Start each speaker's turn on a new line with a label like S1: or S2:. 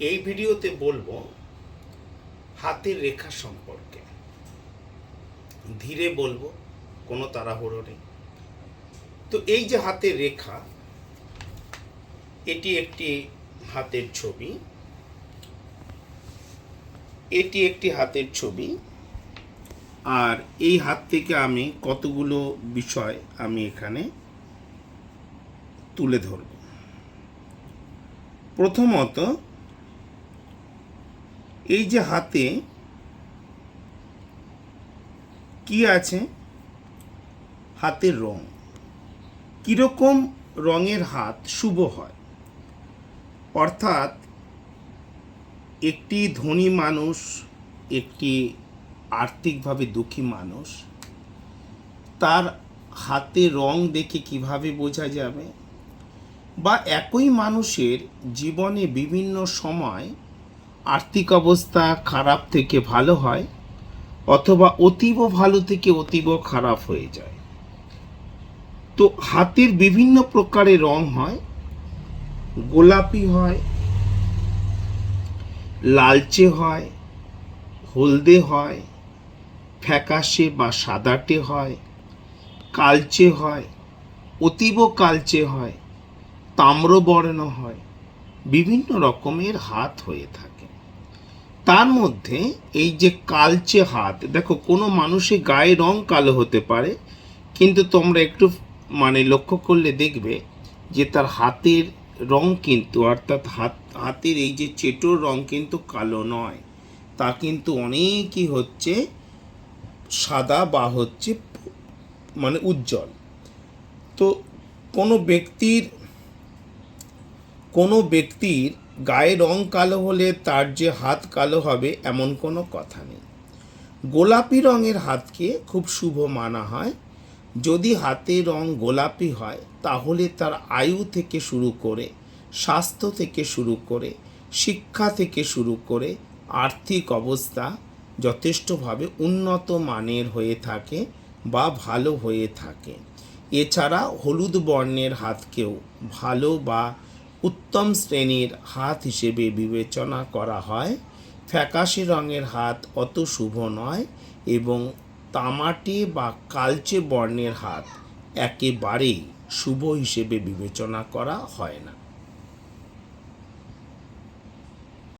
S1: এই ভিডিওতে বলব হাতের রেখা সম্পর্কে। ধীরে বলব, কোনো তাড়াহুড়ো নেই। তো এই যে হাতের রেখা, এটি একটি হাতের ছবি। এটি একটি হাতের ছবি। আর এই হাত থেকে আমি কতগুলো বিষয় আমি এখানে তুলে ধরব। প্রথমত এই যে হাতে কি আছে? হাতের রং। কীরকম রঙের হাত শুভ হয়? অর্থাৎ একটি ধনী মানুষ, একটি আর্থিকভাবে দুঃখী মানুষ, তার হাতে রং দেখে কীভাবে বোঝা যাবে? বা একই মানুষের জীবনে বিভিন্ন সময় আর্থিক অবস্থা খারাপ থেকে ভালো হয় অথবা অতীব ভালো থেকে অতীব খারাপ হয়ে যায়। তো হাতের বিভিন্ন প্রকারের রং হয়, গোলাপি হয়, লালচে হয়, হলদে হয়, ফ্যাকাশে বা সাদাটে হয়, কালচে হয়, অতীব কালচে হয়, তাম্রবর্ণ হয়, বিভিন্ন রকমের হাত হয়ে থাকে। তার মধ্যে এই যে কালচে হাত, দেখো, কোনো মানুষের গায়ে রং কালো হতে পারে, কিন্তু তোমরা একটু মানে লক্ষ্য করলে দেখবে যে তার হাতের রং কিন্তু, অর্থাৎ হাত, হাতের এই যে চেটোর রং কিন্তু কালো নয়। তা কিন্তু অনেকই হচ্ছে সাদা বা হচ্ছে মানে উজ্জ্বল। তো কোনো ব্যক্তির কোনো ব্যক্তির গায়ে রং কালো হলে তার যে হাত কালো হবে এমন কোনো কথা নেই। গোলাপি রঙের হাতকে খুব শুভ মানা হয়। যদি হাতে রং গোলাপি হয়, তাহলে তার আয়ু থেকে শুরু করে, স্বাস্থ্য থেকে শুরু করে, শিক্ষা থেকে শুরু করে, আর্থিক অবস্থা যথেষ্টভাবে উন্নত মানের হয়ে থাকে বা ভালো হয়ে থাকে। এছাড়া হলুদ বর্ণের হাতকেও ভালো বা উত্তম শ্রেণির হাত হিসেবে বিবেচনা করা হয়। ফ্যাকাশে রঙের হাত অত শুভ নয় এবং তামাটে বা কালচে বর্ণের হাত একেবারেই শুভ হিসেবে বিবেচনা করা হয় না।